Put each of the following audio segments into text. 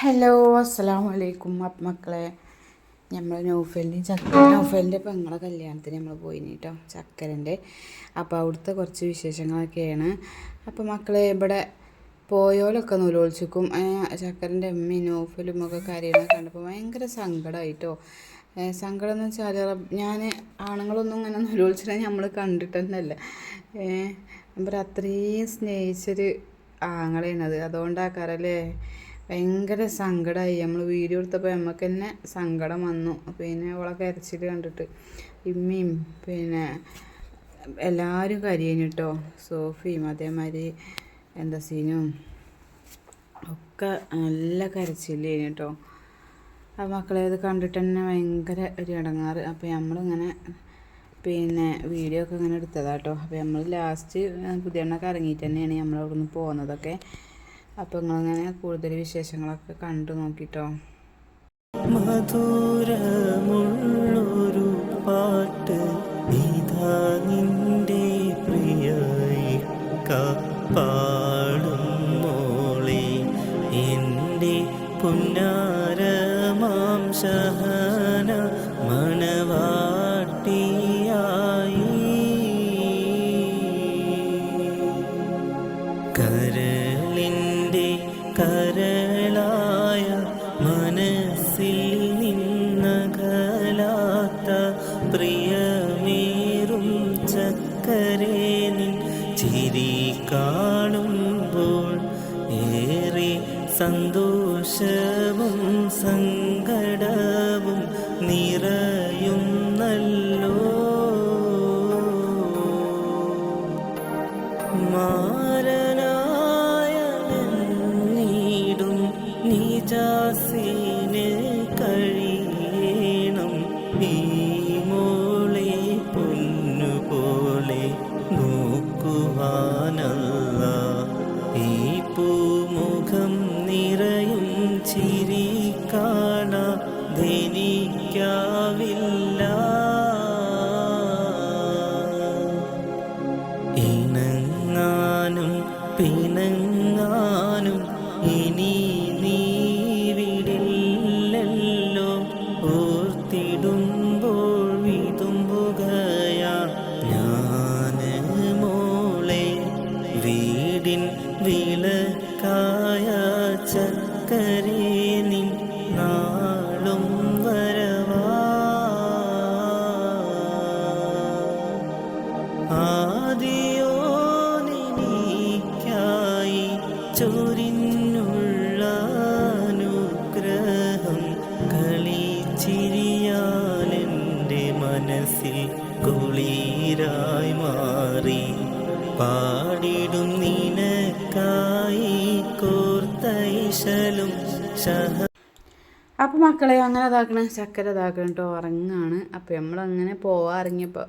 Hello അസ്സാം വലൈക്കും അപ്പം മക്കളെ. നമ്മൾ നൗഫലിന്റെയും ചക്ക നൗഫലിന്റെ പെങ്ങളെ കല്യാണത്തിന് നമ്മൾ പോയിന് കേട്ടോ ചക്കരന്റെ അപ്പോൾ അവിടുത്തെ കുറച്ച് വിശേഷങ്ങളൊക്കെയാണ്. അപ്പോൾ മക്കളെ ഇവിടെ പോയോലൊക്കെ നൂലോളിച്ചിക്കും ചക്കരന്റെ അമ്മയും നൗഫലും ഒക്കെ കാര്യങ്ങൾ കണ്ടപ്പോൾ ഭയങ്കര സങ്കടമായിട്ടോ സങ്കടം എന്ന് വെച്ചാൽ ഞാൻ ആണുങ്ങളൊന്നും ഇങ്ങനെ നൂലോളിച്ചാൽ നമ്മൾ കണ്ടിട്ട് അപ്പോൾ അത്രയും സ്നേഹിച്ചൊരു ആങ്ങളെയാണത് അതുകൊണ്ടാക്കാറല്ലേ? ഭയങ്കര സങ്കടമായി നമ്മൾ വീഡിയോ എടുത്തപ്പോൾ നമുക്ക് തന്നെ സങ്കടം വന്നു. പിന്നെ അവളെ കരച്ചിൽ കണ്ടിട്ട് ഇമ്മയും പിന്നെ എല്ലാവരും കരിയേനു കേട്ടോ സോഫിയും അതേമാതിരി എന്താ സീനും ഒക്കെ നല്ല കരച്ചില്ലേനു കേട്ടോ ആ മക്കളെ അത് കണ്ടിട്ട് തന്നെ ഭയങ്കര ഒരു ഇടങ്ങാറ്. അപ്പോൾ നമ്മളിങ്ങനെ പിന്നെ വീഡിയോ ഒക്കെ ഇങ്ങനെ എടുത്തതാട്ടോ അപ്പോൾ നമ്മൾ ലാസ്റ്റ് പുതിയ എണ്ണൊക്കെ ഇറങ്ങിയിട്ട് തന്നെയാണ് നമ്മൾ അവിടെ നിന്ന് പോകുന്നതൊക്കെ അപ്പോൾ നിങ്ങളിങ്ങനെ കൂടുതൽ വിശേഷങ്ങളൊക്കെ കണ്ടു നോക്കിട്ടോ? മധുരമുള്ളൊരു പാട്ട് ഇതാ നിന്റെ പ്രിയായി പാടും മോളെ എന്റെ പുന്നാരമാം സഹന മണവാട്ടിയായി പ്രിയമേറും ചക്കരേ ചിരി കാണുമ്പോൾ ഏറെ സന്തോഷവും സങ്കടവും നിറയുന്നല്ലോ. മാരനായ നീടും നിജാസിന് കഴിയണം. ഈ പൂമുഖം നിറയും ചിരി ചക്കരേ നാളും വരവാ. ആദിയോനിക്കായി ചൊരിന്നുള്ള അനുഗ്രഹം കളിച്ചിരിയാലെന്റെ മനസ്സിൽ കുളീരായി മാറി. പാടിടും നിനക്കായി ശഹ അപ്പോൾ മക്കളെ അങ്ങനെ ഇതാക്കണ. ചക്കര ഇതാക്കണം കേട്ടോ ഉറങ്ങാണ്. അപ്പോൾ നമ്മളങ്ങനെ പോവാ ഇറങ്ങിയപ്പോൾ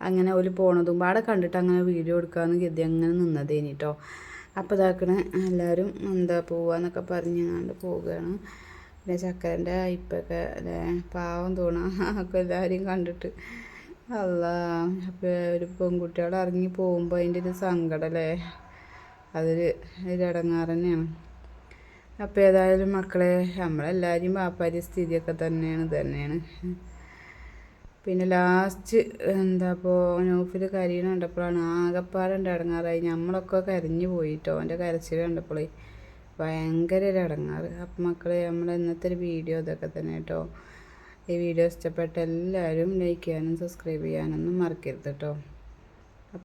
അങ്ങനെ ഒരു പോണതും പാടെ കണ്ടിട്ട് അങ്ങനെ വീഡിയോ എടുക്കാന്ന് കരുതി അങ്ങനെ നിന്നതേനി കേട്ടോ അപ്പോൾ ഇതാക്കണ എല്ലാവരും എന്താ പോവാന്നൊക്കെ പറഞ്ഞങ്ങാണ്ട് പോവുകയാണ് പിന്നെ ചക്കരന്റെ ഇപ്പൊക്കെ അല്ലേ പാവം തോന്നാം ഒക്കെ എല്ലാവരെയും കണ്ടിട്ട് അല്ല അപ്പോൾ ഒരു പെൺകുട്ടിയോടെ ഇറങ്ങി പോകുമ്പോൾ അതിന്റെ ഒരു സങ്കടം അല്ലേ? അതൊരു ഒരു ഇടങ്ങാറ് തന്നെയാണ്. അപ്പോൾ ഏതായാലും മക്കളെ നമ്മളെല്ലാവരും പാപ്പാരി സ്ഥിതിയൊക്കെ തന്നെയാണ് തന്നെയാണ്. പിന്നെ ലാസ്റ്റ് എന്താ ഇപ്പോൾ നൗഫിൽ കരയണ കണ്ടപ്പോഴാണ് ആകപ്പാടുണ്ട് ഇടങ്ങാറായി നമ്മളൊക്കെ കരഞ്ഞു പോയിട്ടോ അവന്റെ കരച്ചിൽ കണ്ടപ്പോഴേ ഭയങ്കര ഒരു ഇടങ്ങാറ് അപ്പം മക്കളെ നമ്മൾ ഇന്നത്തെ ഒരു വീഡിയോ ഇതൊക്കെ തന്നെ കേട്ടോ. ഈ വീഡിയോ ഇഷ്ടപ്പെട്ട എല്ലാവരും ലൈക്ക് ചെയ്യാനും സബ്സ്ക്രൈബ് ചെയ്യാനൊന്നും മറക്കരുത് കേട്ടോ.